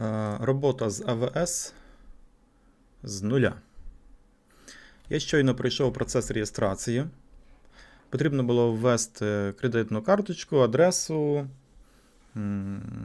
Е, Робота з АВС з нуля. Я щойно пройшов процес реєстрації. Потрібно було ввести кредитну карточку, адресу,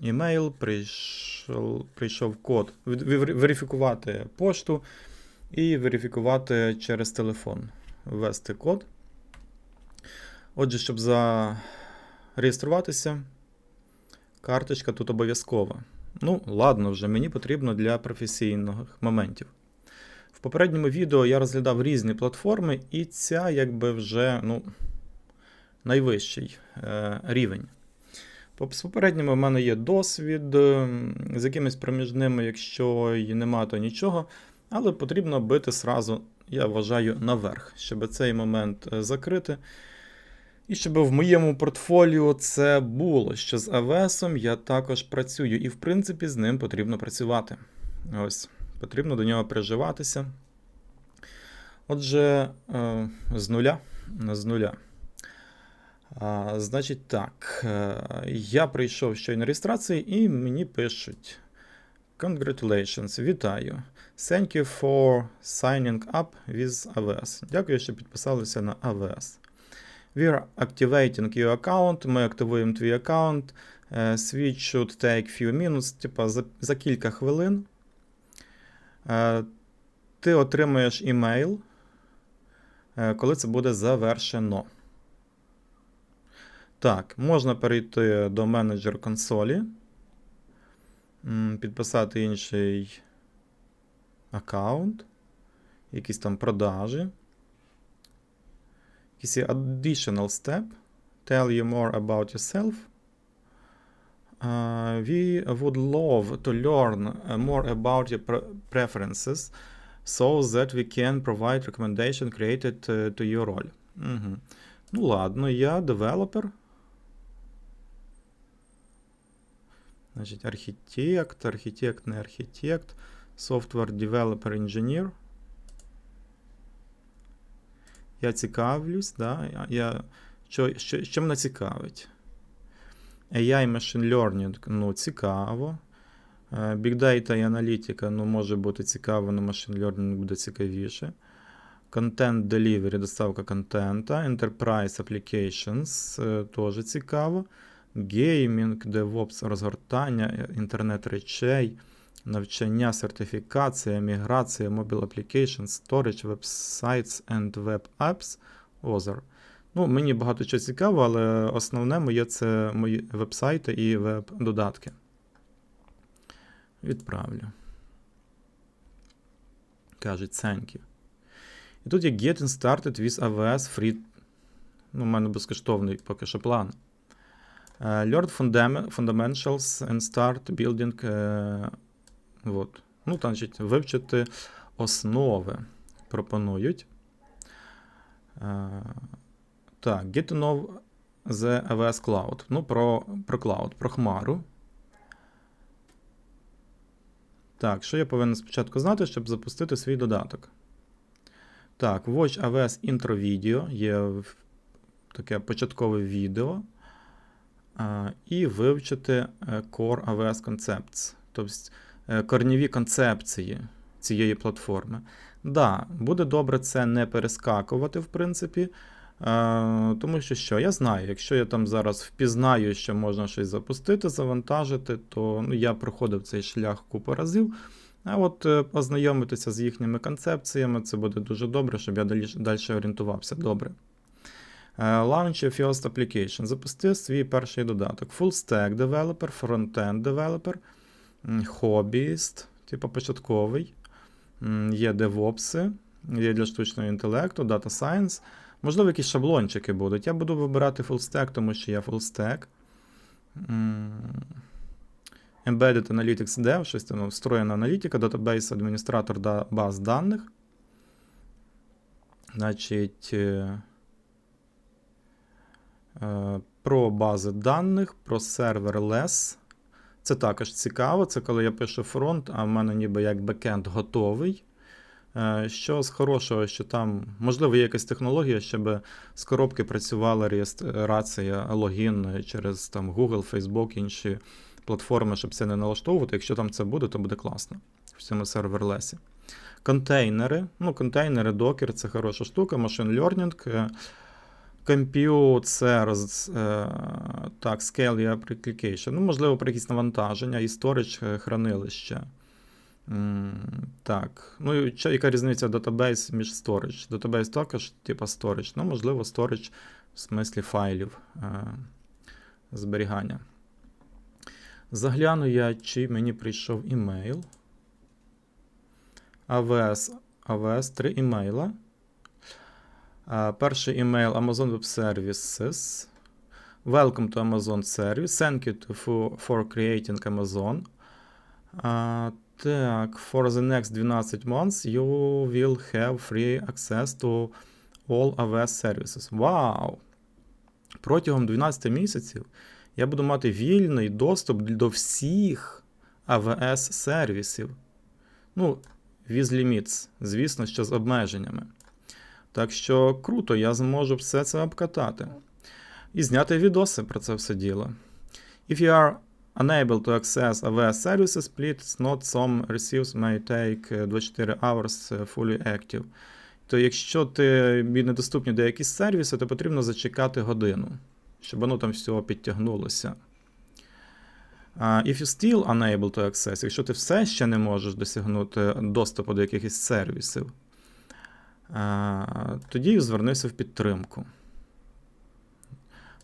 імейл, прийшов, прийшов код, верифікувати пошту і верифікувати через телефон. Ввести код. Отже, щоб зареєструватися, карточка тут обов'язкова. Ну, ладно, вже мені потрібно для професійних моментів. В попередньому відео я розглядав різні платформи, і ця якби вже ну, найвищий е, рівень. З попередніми в мене є досвід, е, з якимись проміжними, якщо і нема, то нічого. Але потрібно бити сразу, я вважаю, наверх, щоб цей момент е, закрити. І щоб в моєму портфоліо це було, що з АВС я також працюю, і в принципі з ним потрібно працювати. Ось, потрібно до нього приживатися. Отже, е, з нуля. З нуля. Значить так, е, я прийшов щойно реєстрації, і мені пишуть: Congratulations, вітаю. Thank you for signing up with AWS. Дякую, що підписалися на AWS. We're activating your account. Ми активуємо твій аккаунт. Switch should take few minutes, типа за, за кілька хвилин. Е, Ти отримаєш імейл, е, коли це буде завершено. Так, можна перейти до менеджер консолі, підписати інший аккаунт, якісь там продажі. Якийсь є additional step. Tell you more about yourself. Uh, we would love to learn uh, more about your pre- preferences so that we can provide recommendation created uh, to your role. Угу. Ну ладно, я девелопер. Значить, архітект, архітект, не архітект, software developer engineer. Я цікавлюсь, да? я, що, що, що мене цікавить? AI Machine Learning, ну, цікаво. Е, Big Data і аналітика, ну, може бути цікаво, але Machine Learning буде цікавіше. Content Delivery, доставка контента. Enterprise Applications, е, теж цікаво. Геймінг, DevOps, розгортання, е, інтернет речей, навчання, сертифікація, міграція, mobile applications, storage, websites and web apps, Other. Ну, мені багато чого цікаво, але основне моє це мої веб-сайти і веб-додатки. Відправлю. Кажуть, thank you. І тут є Getting Started with AWS Free. Ну, у мене безкоштовний поки що план. Е, Learn Fundamentals and Start Building. Е, Вот. Ну, значить, вивчити основи пропонують. Е, так, get to know the AWS Cloud. Ну, про, про cloud, про хмару. Так, що я повинен спочатку знати, щоб запустити свій додаток? Так, Watch AWS Intro Video є таке початкове відео. І вивчити е, Core AWS Concepts, тобто е, корніві концепції цієї платформи. Да, буде добре це не перескакувати, в принципі. е, Тому що що, я знаю, якщо я там зараз впізнаю, що можна щось запустити, завантажити, то ну, я проходив цей шлях купу разів. А от е, познайомитися з їхніми концепціями, це буде дуже добре, щоб я далі, орієнтувався добре. Е, Launch your first application. Запусти свій перший додаток. Full stack developer, front-end developer, hobbyist, типу початковий. Є DevOps, є для штучного інтелекту, Data Science. Можливо, якісь шаблончики будуть. Я буду вибирати stack, тому що я stack. Embedded Analytics Dev, щось там встроєна аналітика, database адміністратор да- баз даних. Значить, е, е, про бази даних, про serverless. Це також цікаво. Це коли я пишу фронт, а в мене ніби як бекенд готовий. Е, Що з хорошого, що там, можливо, є якась технологія, щоб з коробки працювала реєстрація, логін через там, Google, Facebook, інші платформи, щоб це не налаштовувати. Якщо там це буде, то буде класно в цьому серверлесі. Контейнери. Ну, контейнери, докер це хороша штука, machine learning. Compute е, так, scale application. Ну, можливо, про якісь навантаження і storage е, хранилище. Так. Ну, і яка різниця database між storage? Database також, типа storage. Ну, можливо, storage в смислі файлів е, зберігання. Загляну я, чи мені прийшов імейл. AWS, AWS, три імейла. Перший імейл Amazon Web Services. Welcome to Amazon Service. Thank you to, for, creating Amazon. Так, for the next 12 months you will have free access to all AWS services. Вау! Протягом 12 місяців я буду мати вільний доступ до всіх AWS сервісів. Ну, with limits, звісно, що з обмеженнями. Так що круто, я зможу все це обкатати. І зняти відоси про це все діло. If you are unable to access AWS services, please note some receives may take е, 24 hours е, fully active. То якщо ти недоступні деякі сервіси, то потрібно зачекати годину, щоб воно там всього підтягнулося. If you still unable to access, якщо ти все ще не можеш досягнути доступу до якихось сервісів, тоді звернися в підтримку.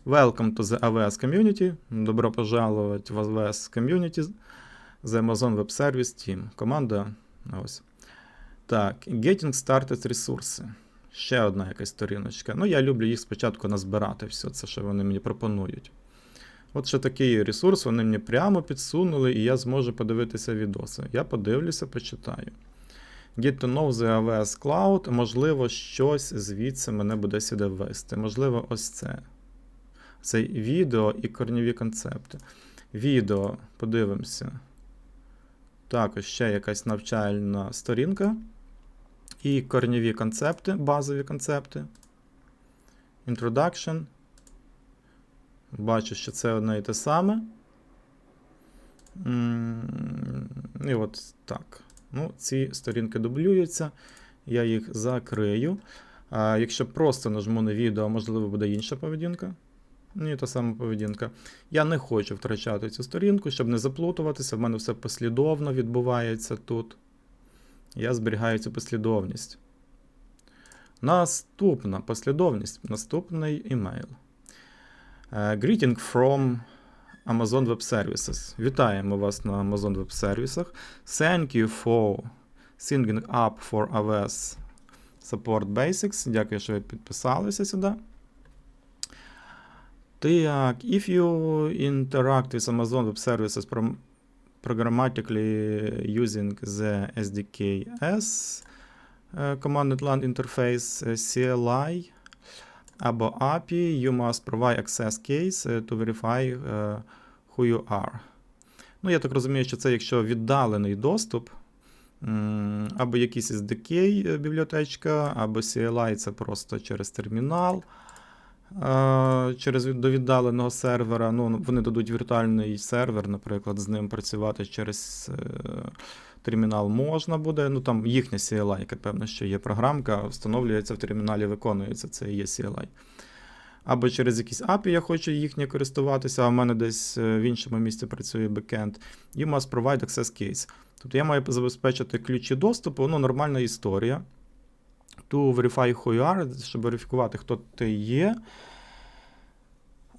Welcome to the AWS community. Добро пожаловать в AWS community. The Amazon Web Service Team. Команда. Ось. Так, Getting Started ресурси. Ще одна якась сторіночка. Ну, я люблю їх спочатку назбирати все це, що вони мені пропонують. От ще такий ресурс, вони мені прямо підсунули, і я зможу подивитися відоси. Я подивлюся, почитаю. Get to know the AWS Cloud. Можливо, щось звідси мене буде сюди ввести. Можливо, ось це. Це відео і корніві концепти. Відео, подивимося. Також ще якась навчальна сторінка. І корніві концепти, базові концепти. Introduction. Бачу, що це одне і те саме. І от так. Ну, ці сторінки дублюються. Я їх закрию. А якщо просто нажму на відео, можливо, буде інша поведінка. Ні, та сама поведінка. Я не хочу втрачати цю сторінку, щоб не заплутуватися. В мене все послідовно відбувається тут. Я зберігаю цю послідовність. Наступна послідовність. Наступний імейл. Е, Greeting from Amazon Web Services. Вітаємо вас на Amazon Web Services. Thank you for signing up for AWS Support Basics. Дякую, що ви підписалися сюди. Так, if you interact with Amazon Web Services programmatically using the SDKS uh, Command Line Interface uh, CLI або API, you must provide access case uh, to verify uh, who you are. Ну, я так розумію, що це якщо віддалений доступ, або якийсь SDK е, бібліотечка, або CLI це просто через термінал. е, Через до віддаленого сервера. Ну, вони дадуть віртуальний сервер, наприклад, з ним працювати через е, термінал можна буде. Ну там їхня CLI, яка певно, що є програмка, встановлюється в терміналі, виконується, це є CLI. Або через якісь API я хочу їхнє користуватися, а в мене десь е, в іншому місці працює бекенд. You must provide access case. Тобто я маю забезпечити ключі доступу, ну, нормальна історія. To verify who you are, щоб верифікувати, хто ти є.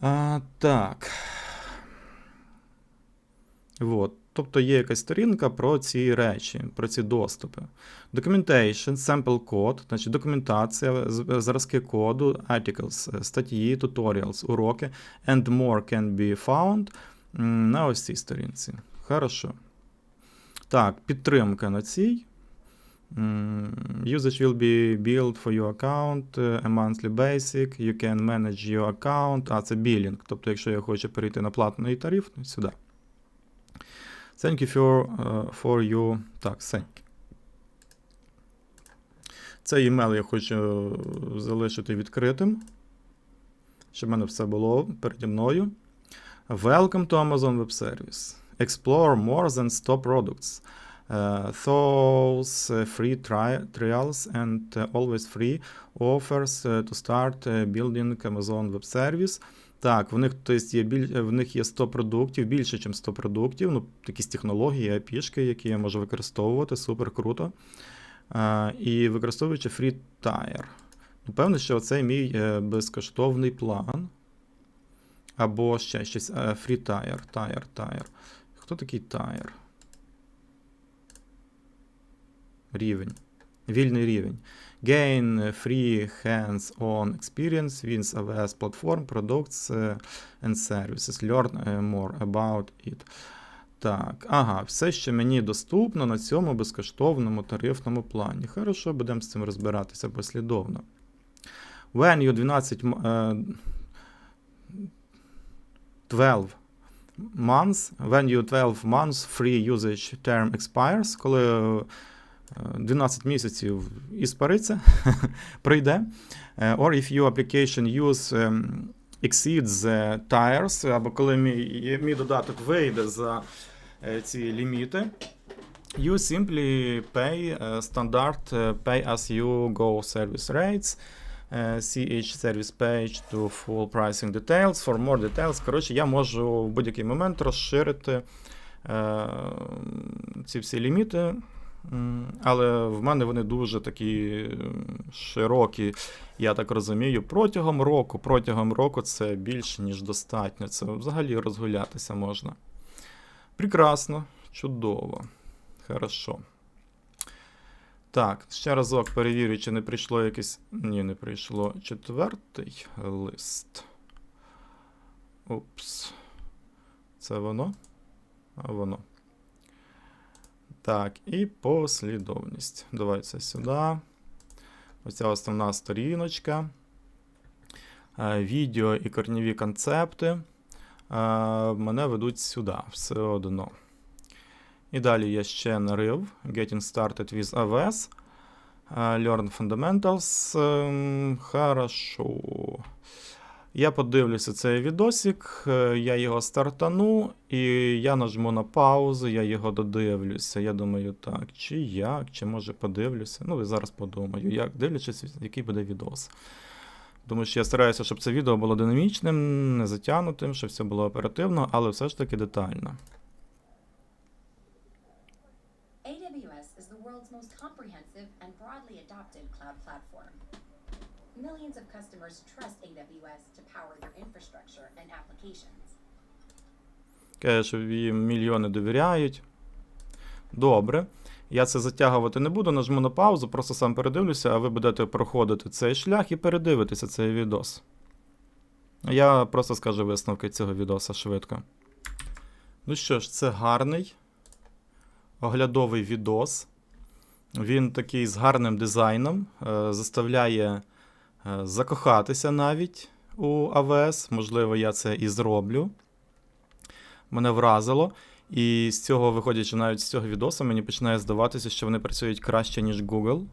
А, так. Вот. Тобто є якась сторінка про ці речі, про ці доступи. Documentation, sample code, значить документація, зразки коду, articles, е, статті, tutorials, уроки, and more can be found на ось цій сторінці. Хорошо. Так, підтримка на цій. Usage will be billed for your account, е, a monthly basic, you can manage your account, а це білінг. Тобто, якщо я хочу перейти на платний тариф, сюди. Thank you for, uh, for you. Так, thank. Цей email я хочу залишити відкритим, щоб в мене все було переді мною. Welcome to Amazon Web Service. Explore more than 100 products. Uh, those uh, free tri- trials and uh, always free offers uh, to start uh, building Amazon Web Service. Так, в них, то є біль... в них є 100 продуктів, більше, ніж 100 продуктів. Ну, якісь технології, API, які я можу використовувати, супер круто. А, і використовуючи Free Tire. Ну, Певно, що це мій е, безкоштовний план. Або ще щось. е, Free Tire, Tire, Tire. Хто такий Tire? Рівень. Вільний рівень. Gain е, free hands-on experience with AWS platform, products е, and services. Learn е, more about it. Так, ага, все, що мені доступно на цьому безкоштовному тарифному плані. Хорошо, будемо з цим розбиратися послідовно. When you 12 е, 12 months, when you 12 months free usage term expires, коли е, 12 місяців іспариться, пройде. Е, Or if your application use ем, exceeds the tires, або коли мій, мій додаток вийде за е, ці ліміти, you simply pay е, е, pay as you go service rates. е, each service page to full pricing details. For more details. Коротше, я можу в будь-який момент розширити е, ці всі ліміти. Але в мене вони дуже такі широкі, я так розумію. Протягом року, протягом року це більше, ніж достатньо. Це взагалі розгулятися можна. Прекрасно, чудово. Хорошо. Так, ще разок перевірю, чи не прийшло якесь. Ні, не прийшло. Четвертий лист. Упс. Це воно? А воно. Так, і послідовність. Давай це сюди. Оця основна сторіночка. Е, Відео і корніві концепти е, мене ведуть сюди, все одно. І далі є ще нарив. Getting started with AWS. Е, Learn Fundamentals. Ем, Хорошо. Я подивлюся цей відосик, е, я його стартану, і я нажму на паузу, я його додивлюся. Я думаю, так, чи як, чи може подивлюся. Ну, і зараз подумаю, як дивлячись, який буде відос. Тому що я стараюся, щоб це відео було динамічним, не затягнутим, щоб все було оперативно, але все ж таки детально. AWS is the world's most comprehensive and broadly adopted cloud platform. Millions of customers trust AWS to power their infrastructure and applications. Каже, що їм мільйони довіряють. Добре. Я це затягувати не буду, нажму на паузу, просто сам передивлюся, а ви будете проходити цей шлях і передивитися цей відос. Я просто скажу висновки цього відоса швидко. Ну що ж, це гарний оглядовий відос. Він такий з гарним дизайном, е, заставляє закохатися навіть у AWS. Можливо, я це і зроблю мене вразило. І з цього, виходячи навіть з цього відоса, мені починає здаватися, що вони працюють краще, ніж Google.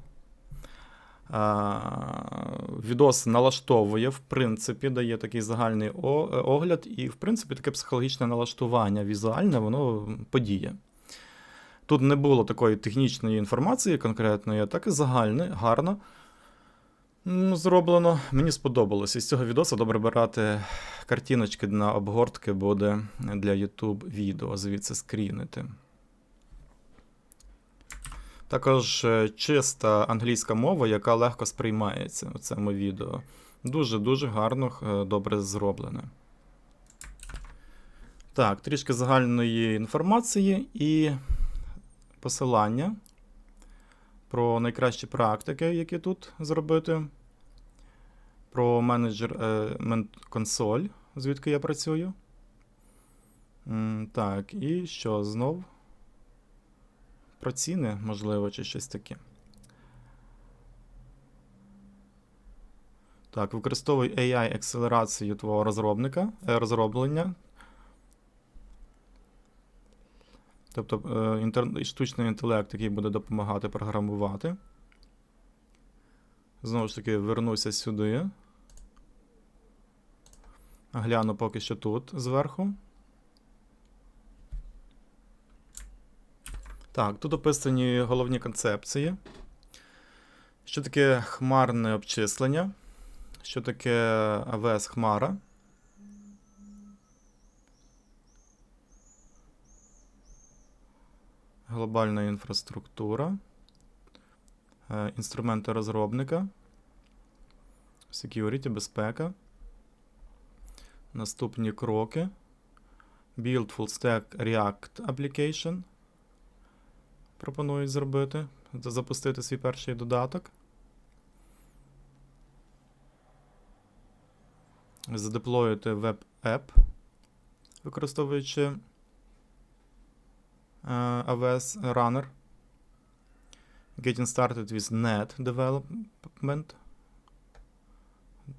Відос налаштовує, в принципі, дає такий загальний е, огляд, і, в принципі, таке психологічне налаштування візуальне, воно подіє. Тут не було такої технічної інформації конкретної, а так і загальне, гарно зроблено. Мені сподобалось. Із цього відоса добре брати картиночки на обгортки буде для YouTube відео, звідси скрінити. Також е, чиста англійська мова, яка легко сприймається у цьому відео. Дуже-дуже гарно, е, добре зроблене. Так, трішки загальної інформації і посилання про найкращі практики, які тут зробити. Про менеджмент консоль, звідки я працюю. Так, і що знов? Про ціни, можливо, чи щось таке. Так, використовуй AI акселерацію твого розробника, е, розроблення. Тобто е, інтер... штучний інтелект, який буде допомагати програмувати. Знову ж таки, вернуся сюди. Гляну поки що тут зверху. Так, тут описані головні концепції. Що таке хмарне обчислення? Що таке АВС Хмара? Глобальна інфраструктура. Е, Інструменти розробника. Security, безпека. Наступні кроки. Build full stack React application. Пропонують зробити. Запустити свій перший додаток. Задеплоїти веб-еп, використовуючи AWS Runner. Getting started with net development.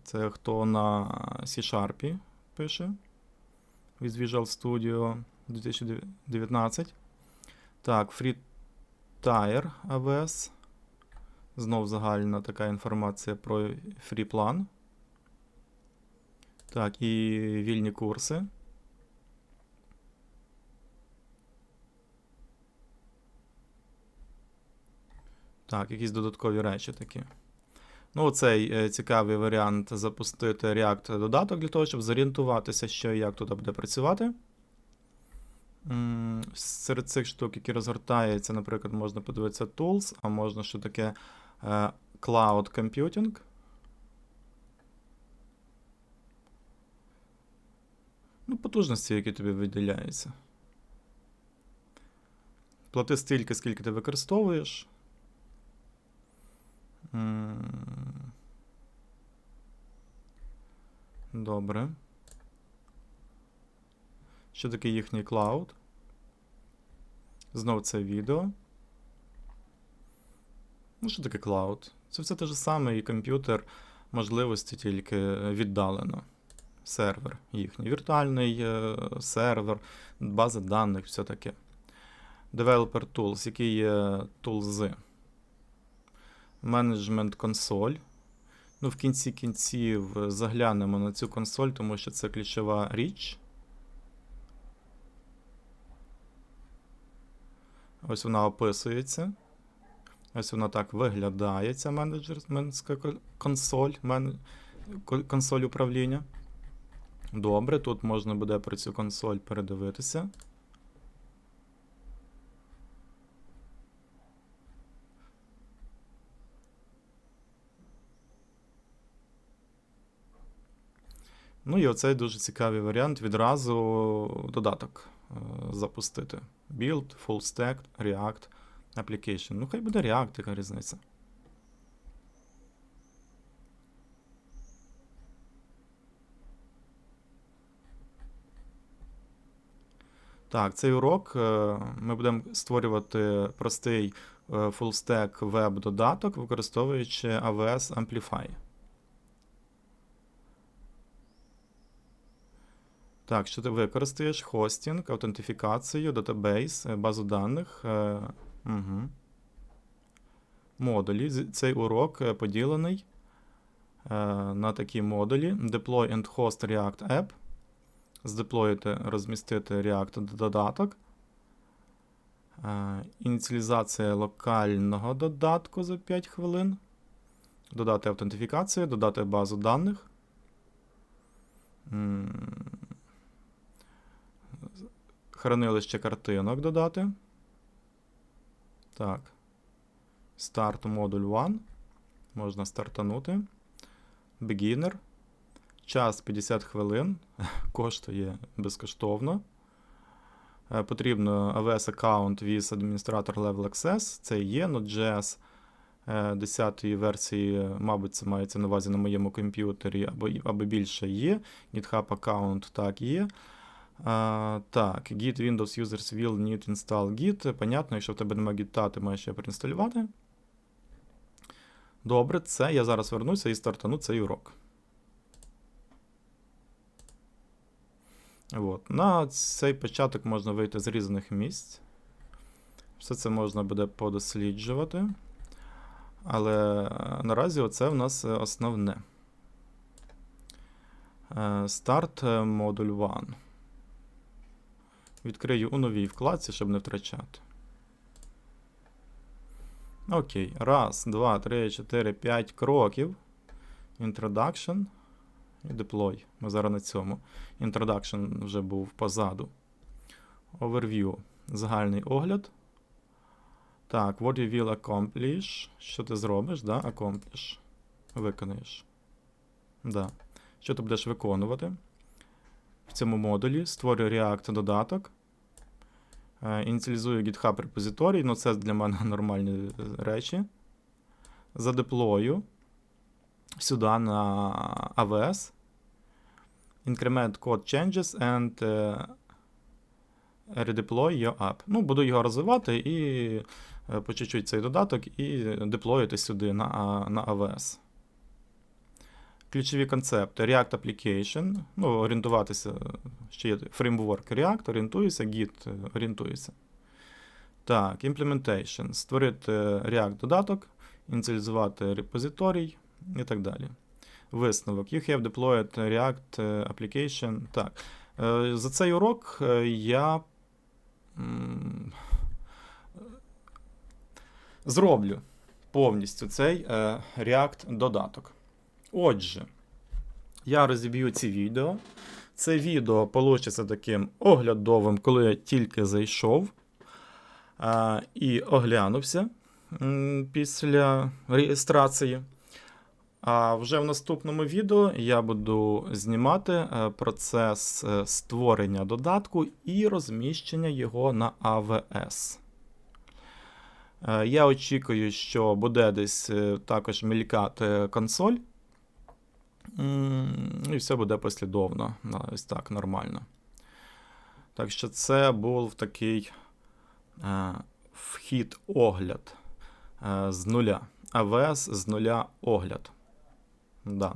Це хто на C-Sharp пише. With Visual Studio 2019. Так, Free Tire AWS. Знов загальна така інформація про фріплан. Так, і вільні курси. Так, якісь додаткові речі такі. Ну, оцей е, цікавий варіант запустити React додаток для того, щоб зорієнтуватися, що і як тут буде працювати. Серед цих штук, які розгортаються, наприклад, можна подивитися Tools, а можна що таке е, Cloud Computing. Ну, потужності, які тобі виділяються. Плати стільки, скільки ти використовуєш. Добре. Що таке їхній клауд? Знов це відео. Ну, що таке клауд? Це все те ж саме, і комп'ютер можливості тільки віддалено. Сервер їхній. Віртуальний е, сервер, база даних, все таке. Developer Tools, які є тулзи. Management консоль. Ну, в кінці кінців е, заглянемо на цю консоль, тому що це ключова річ. Ось вона описується. Ось вона так виглядає, ця менеджерська ко- консоль, мен... консоль управління. Добре, тут можна буде про цю консоль передивитися. Ну і оцей дуже цікавий варіант відразу додаток е, запустити. Build, full stack, React, application. Ну, хай буде React, яка різниця. Так, цей урок е, ми будемо створювати простий е, full-stack веб-додаток, використовуючи AWS Amplify. Так, що ти використаєш? Хостінг, аутентифікацію, датабейс, базу даних. Угу. Модулі. Цей урок е, поділений е, на такі модулі: Deploy and Host React App. Здеплоїти, розмістити React додаток. Ініціалізація локального додатку за 5 хвилин. Додати аутентифікацію, додати базу даних. Хранилище картинок додати. Так. Start модуль 1. Можна стартанути. Beginner. Час 50 хвилин. Коштує безкоштовно. Е, Потрібно AWS аккаунт with Administrator Level Access. Це є Node.js 10 версії, мабуть, це мається на увазі на моєму комп'ютері, або, або більше є. GitHub аккаунт так є. Так, Git Windows Users will need install Git. Понятно, якщо в тебе немає Git, ти маєш його проінсталювати. Добре, це я зараз вернуся і стартану цей урок. От. На цей початок можна вийти з різних місць. Все це можна буде подосліджувати. Але е, наразі оце в нас е, основне. Е, Старт модуль 1. Відкрию у новій вкладці, щоб не втрачати. Окей. Раз, два, три, чотири, п'ять кроків. Introduction і deploy. Ми зараз на цьому. Introduction вже був позаду. Overview. Загальний огляд. Так, what you will accomplish. Що ти зробиш, да? Accomplish. Виконаєш. Да. Що ти будеш виконувати? В цьому модулі створюю React додаток. Е, Ініціалізую GitHub репозиторій, ну це для мене нормальні речі. Задеплою сюди на AWS. Increment code changes and е, redeploy your app. Ну, буду його розвивати і е, по чуть-чуть цей додаток і деплоїти сюди на, на AWS. Ключові концепти React Application. Ну, орієнтуватися, ще є фреймворк React, орієнтуюся, Git е, орієнтується. Так, Implementation. Створити React додаток, ініціалізувати репозиторій і так далі. Висновок. You have deployed React е, Application. Так. Е, За цей урок е, я зроблю повністю цей е, React додаток. Отже, я розіб'ю ці відео. Це відео получиться таким оглядовим, коли я тільки зайшов а, і оглянувся після реєстрації. А вже в наступному відео я буду знімати е, процес е, створення додатку і розміщення його на AWS. Е, Я очікую, що буде десь також мелькати консоль. І все буде послідовно. Ось так, нормально. Так що це був такий е, вхід огляд е, з нуля. АВС з нуля огляд. Да.